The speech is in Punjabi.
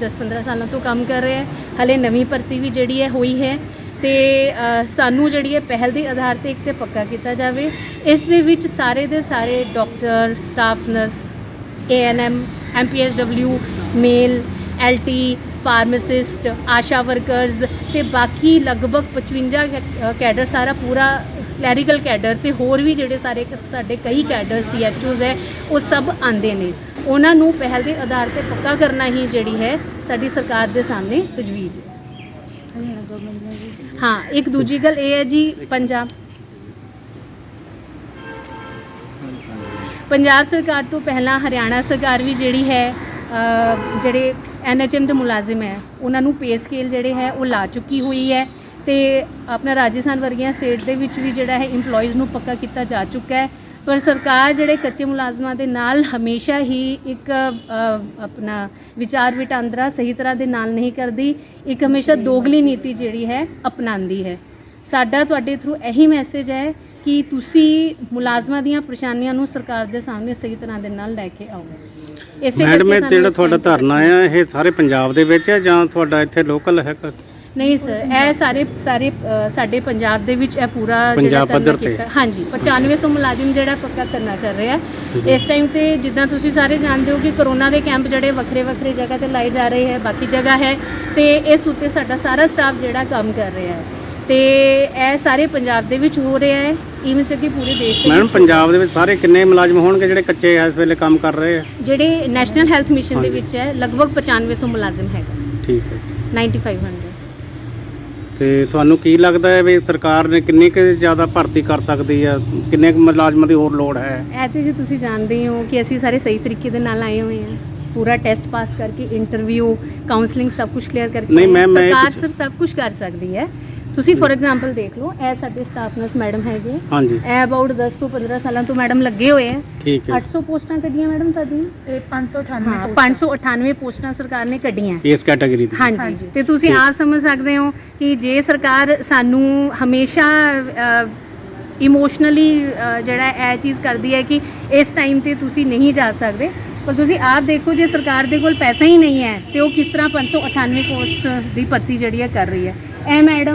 10-15 ਸਾਲਾਂ ਤੋਂ ਕੰਮ ਕਰ ਰਹੇ ਹੈ। ਹਲੇ ਨਵੀਂ ਭਰਤੀ ਵੀ ਜਿਹੜੀ ਹੈ ਹੋਈ ਹੈ ਤੇ ਸਾਨੂੰ ਜਿਹੜੀ ਹੈ ਪਹਿਲ ਦੇ ਆਧਾਰ ਤੇ ਇੱਕ ਤੇ ਪੱਕਾ ਕੀਤਾ ਜਾਵੇ। ਇਸ ਦੇ ਵਿੱਚ ਸਾਰੇ ਦੇ ਸਾਰੇ doctor, staff nurse ANM MPSW male LT pharmacist, Asha workers ਤੇ ਬਾਕੀ ਲਗਭਗ 55 ਕੈ- ਕੈਡਰ ਸਾਰਾ ਪੂਰਾ ਕਲੈਰੀਕਲ ਕੈਡਰ ਤੇ ਹੋਰ ਵੀ ਜਿਹੜੇ ਸਾਰੇ ਸਾਡੇ ਕਈ ਕੈਡਰ ਸੀਐਚਓਜ਼ ਹੈ, ਉਹ ਸਭ ਆਂਦੇ ਨੇ। ਉਹਨਾਂ ਨੂੰ ਪਹਿਲ ਦੇ ਆਧਾਰ ਤੇ ਪੱਕਾ ਕਰਨਾ ਹੀ ਜਿਹੜੀ ਹੈ ਸਾਡੀ ਸਰਕਾਰ ਦੇ ਸਾਹਮਣੇ ਤਜਵੀਜ਼ ਹੈ। ਹਾਂ ਇੱਕ ਦੂਜੀ ਗੱਲ ਇਹ ਹੈ ਜੀ ਪੰਜਾਬ। ਪੰਜਾਬ ਸਰਕਾਰ ਤੋਂ ਪਹਿਲਾਂ ਹਰਿਆਣਾ ਸਰਕਾਰ ਵੀ ਜਿਹੜੀ ਹੈ ਅ, ਜਿਹੜੇ ਐਨਐਚਐਮ ਦੇ ਮੁਲਾਜ਼ਮ ਹੈ ਉਹਨਾਂ ਨੂੰ ਪੇ ਸਕੇਲ ਜਿਹੜੇ ਹੈ ਉਹ ਲਾ ਚੁੱਕੀ ਹੋਈ ਹੈ ਤੇ ਆਪਣਾ ਰਾਜਸਥਾਨ ਵਰਗੀਆਂ ਸਟੇਟ ਦੇ ਵਿੱਚ ਵੀ ਜਿਹੜਾ ਹੈ EMPLOYEES ਨੂੰ ਪੱਕਾ ਕੀਤਾ ਜਾ ਚੁੱਕਾ ਹੈ। ਪਰ ਸਰਕਾਰ ਜਿਹੜੇ ਕੱਚੇ ਮੁਲਾਜ਼ਮਾਂ ਦੇ ਨਾਲ ਹਮੇਸ਼ਾ ਹੀ ਇੱਕ ਆਪਣਾ ਵਿਚਾਰ ਵਟਾਂਦਰਾ ਸਹੀ ਤਰ੍ਹਾਂ ਦੇ ਨਾਲ ਨਹੀਂ ਕਰਦੀ ਇੱਕ ਹਮੇਸ਼ਾ ਦੋਗਲੀ ਨੀਤੀ ਜਿਹੜੀ ਹੈ ਅਪਣਾਉਂਦੀ ਹੈ। ਸਾਡਾ ਤੁਹਾਡੇ ਥਰੂ ਇਹੀ ਮੈਸੇਜ ਹੈ ਕਿ ਤੁਸੀਂ ਮੁਲਾਜ਼ਮਾਂ ਦੀਆਂ ਪਰੇਸ਼ਾਨੀਆਂ ਨੂੰ ਸਰਕਾਰ ਦੇ ਸਾਹਮਣੇ ਸਹੀ ਤਰ੍ਹਾਂ ਦੇ ਨਾਲ ਲੈ ਕੇ ਆਓ। ਇਸੇ ਮੈਡਮ ਕਰਕੇ ਇਹ ਜਿਹੜਾ ਤੁਹਾਡਾ ਧਰਨਾ ਆ ਇਹ ਸਾਰੇ ਪੰਜਾਬ ਦੇ ਵਿੱਚ ਹੈ ਜਾਂ ਤੁਹਾਡਾ ਇੱਥੇ ਲੋਕਲ ਹੈ ਨਹੀਂ ਸਰ ਇਹ ਸਾਰੇ ਸਾਰੇ ਅ, ਸਾਡੇ ਪੰਜਾਬ ਦੇ ਵਿੱਚ ਇਹ ਪੂਰਾ ਪੰਜਾਬ ਧਰਨਾ ਪੱਧਰ ਤੇ। ਕੀਤਾ। ਹਾਂਜੀ 9500 ਮੁਲਾਜ਼ਮ ਜਿਹੜਾ ਪੱਕਾ ਧਰਨਾ ਕਰ ਰਿਹਾ ਹੈ। ਇਸ ਟਾਈਮ ਤੇ ਜਿੱਦਾਂ ਤੁਸੀਂ ਸਾਰੇ ਜਾਣਦੇ ਹੋ ਕਿ ਕਰੋਨਾ ਦੇ ਕੈਂਪ ਜਿਹੜੇ ਵੱਖਰੇ ਵੱਖਰੇ ਜਗ੍ਹਾ ਤੇ ਲਾਏ ਜਾ ਰਹੇ ਹੈ ਬਾਕੀ ਜਗ੍ਹਾ ਹੈ ਤੇ ਇਸ ਉੱਤੇ ਸਾਡਾ ਸਾਰਾ ਸਟਾਫ ਜਿਹੜਾ ਕੰਮ ਕਰ ਰਿਹਾ ਹੈ। ਤੇ ਇਹ ਸਾਰੇ ਪੰਜਾਬ ਦੇ ਵਿੱਚ ਹੋ ਰਿਹਾ ਹੈ। ਇਵਨ ਕਿ ਪੂਰੇ ਦੇਸ਼ ਦੇ ਮੈਡਮ ਵਿੱਚ। ਪੰਜਾਬ ਦੇ ਵਿੱਚ ਸਾਰੇ ਕਿੰਨੇ ਮੁਲਾਜ਼ਮ ਹੋਣਗੇ ਜਿਹੜੇ ਕੱਚੇ ਇਸ ਵੇਲੇ ਕੰਮ ਕਰ ਰਹੇ ਆ? ਜਿਹੜੇ ਨੈਸ਼ਨਲ ਹੈਲਥ ਮਿਸ਼ਨ ਦੇ ਹਾਂਜੀ। ਵਿੱਚ ਹੈ ਲਗਭਗ 9500 ਮੁਲਾਜ਼ਮ ਹੈਗਾ। ਠੀਕ ਹੈ ਜੀ। 9500 ਤੇ ਤੁਹਾਨੂੰ ਕੀ ਲੱਗਦਾ ਹੈ ਵੀ ਸਰਕਾਰ ਨੇ ਕਿੰਨੀ ਕੁ ਜ਼ਿਆਦਾ ਭਰਤੀ ਕਰ ਸਕਦੀ ਆ? ਕਿੰਨੇ ਕੁ ਮੁਲਾਜ਼ਮਾਂ ਦੀ ਹੋਰ ਲੋੜ ਹੈ? ਇਹ ਤੇ ਜੀ ਤੁਸੀਂ ਜਾਣਦੇ ਹੀ ਹੋ ਕਿ ਅਸੀਂ ਸਾਰੇ ਸਹੀ ਤਰੀਕੇ ਦੇ ਨਾਲ ਆਏ ਹੋਏ ਹਾਂ। ਪੂਰਾ ਟੈਸਟ ਪਾਸ ਕਰਕੇ ਇੰਟਰਵਿਊ ਕਾਉਂਸਲਿੰਗ ਸਭ ਕੁਝ ਕਲੀਅਰ ਕਰਕੇ ਨਹੀਂ, ਆਏ ਹਾਂ। ma'am, ਮੈਂ ਇਹ ਸਰਕਾਰ ਪੁੱਛ- ਸਰ ਸਭ ਕੁਝ ਕਰ ਸਕਦੀ ਹੈ। ਤੁਸੀਂ ਫੋਰ ਐਗਜ਼ਾਮਪਲ ਦੇਖ ਲਓ ਇਹ ਸਾਡੇ ਸਟਾਫ ਨਰਸ ਮੈਡਮ ਹੈਗੇ। ਹਾਂਜੀ। ਇਹ ਅਬਾਊਟ 10 ਤੋਂ 15 ਸਾਲਾਂ ਤੋਂ ਮੈਡਮ ਲੱਗੇ ਹੋਏ ਹੈ ਠੀਕ ਹੈ। 800 ਪੋਸਟਾਂ ਕੱਢੀਆਂ ਮੈਡਮ ਤੁਹਾਡੀਆਂ ਇਹ 598 ਹਾਂ 598 ਪੋਸਟਾਂ ਸਰਕਾਰ ਨੇ ਕੱਢੀਆਂ। ਇਸ ਕੈਟਾਗਰੀ ਦੀ। ਹਾਂਜੀ ਹਾਂਜੀ। ਤੇ ਤੁਸੀਂ ਆਪ ਸਮਝ ਸਕਦੇ ਹੋ ਕਿ ਜੇ ਸਰਕਾਰ ਸਾਨੂੰ ਹਮੇਸ਼ਾ ਇਮੋਸ਼ਨਲੀ ਜਿਹੜਾ ਇਹ ਚੀਜ਼ ਕਰਦੀ ਹੈ ਕਿ ਇਸ ਟਾਈਮ ਤੇ ਤੁਸੀਂ ਨਹੀਂ ਜਾ ਸਕਦੇ ਪਰ ਤੁਸੀਂ ਆਪ ਦੇਖੋ ਜੇ ਸਰਕਾਰ ਦੇ ਕੋਲ ਪੈਸਾ ਹੀ ਨਹੀਂ ਹੈ ਤੇ ਉਹ ਕਿਸ ਤਰ੍ਹਾਂ 598 ਪੋਸਟ ਦੀ ਭਰਤੀ ਜਿਹੜੀ ਹੈ ਕਰ ਰਹੀ ਹੈ। ਇਹ ਮੈਡਮ